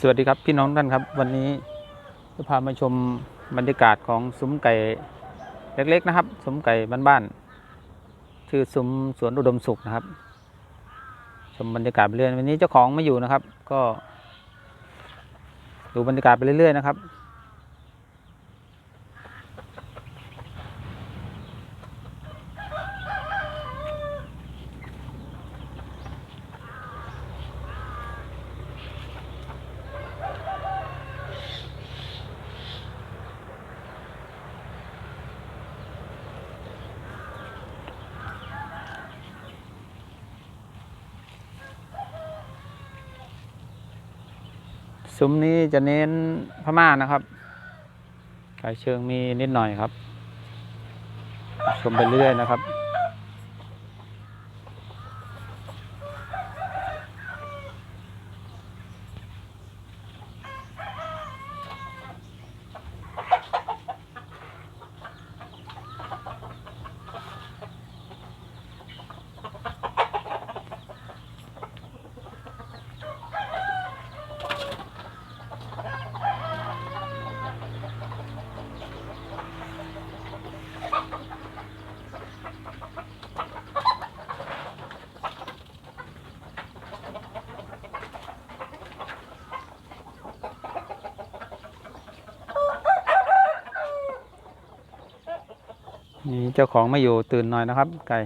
สวัสดีครับพี่น้องท่านครับ วันนี้จะพามาชมบรรยากาศของซุ้มไก่เล็กๆนะครับซุ้มไก่บ้านๆชื่อซุ้มสวนอุดมสุขนะครับ ชมบรรยากาศไปเรื่อยวันนี้เจ้าของไม่อยู่นะครับ ก็ ดูบรรยากาศไปเรื่อยๆนะครับ ซุ้มนี้จะเน้นพม่านะครับไก่เชิงมีนิดหน่อยครับ ชมไปเรื่อยนะครับ นี่เจ้าของไม่อยู่ตื่นหน่อยนะครับ ไก่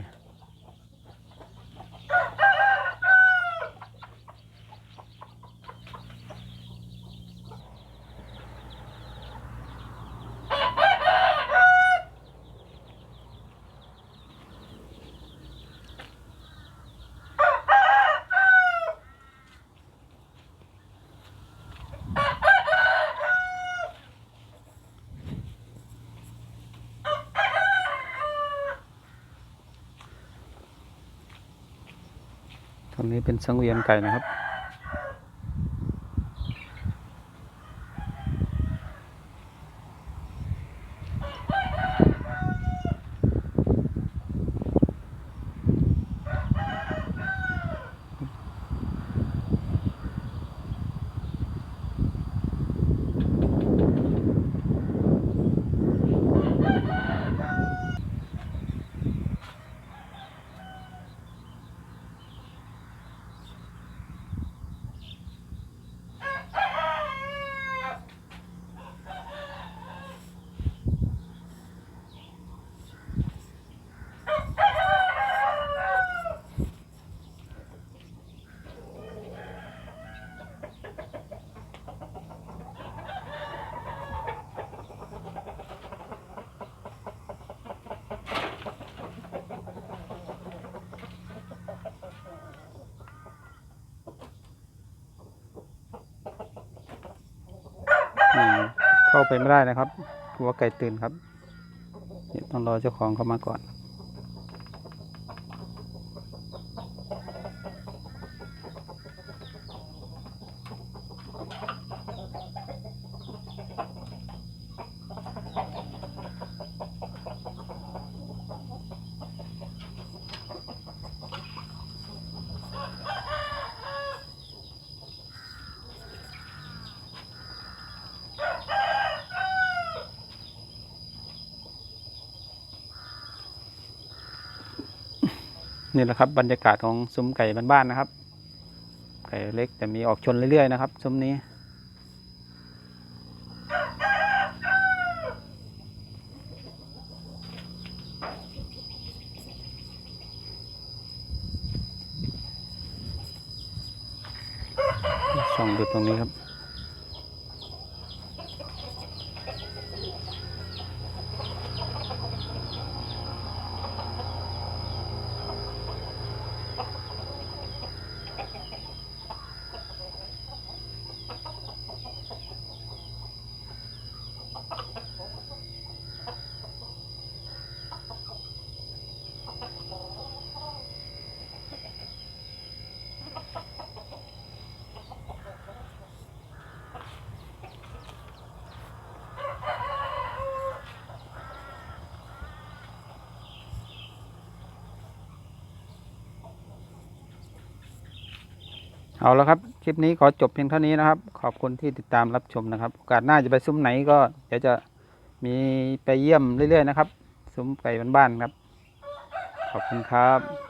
ตรงนี้เป็นสังเวียนไก่นะครับ อืม เข้าไปไม่ได้นะครับกลัวไก่ตื่นครับเนี่ยต้องรอเจ้าของเข้ามาก่อน นี่แหละครับบรรยากาศของซุ้มไก่บ้านๆนะครับ ไก่เล็กแต่มีออกชนเรื่อยๆนะครับซุ้มนี้ ส่องดูตรงนี้ครับ เอาแล้วครับ คลิปนี้ขอจบเพียงเท่านี้นะครับ ขอบคุณที่ติดตามรับชมนะครับโอกาสหน้าจะไปซุ้มไหนก็เดี๋ยวจะมีไปเยี่ยมเรื่อยๆนะครับ ซุ้มไก่บ้านๆครับ ขอบคุณครับ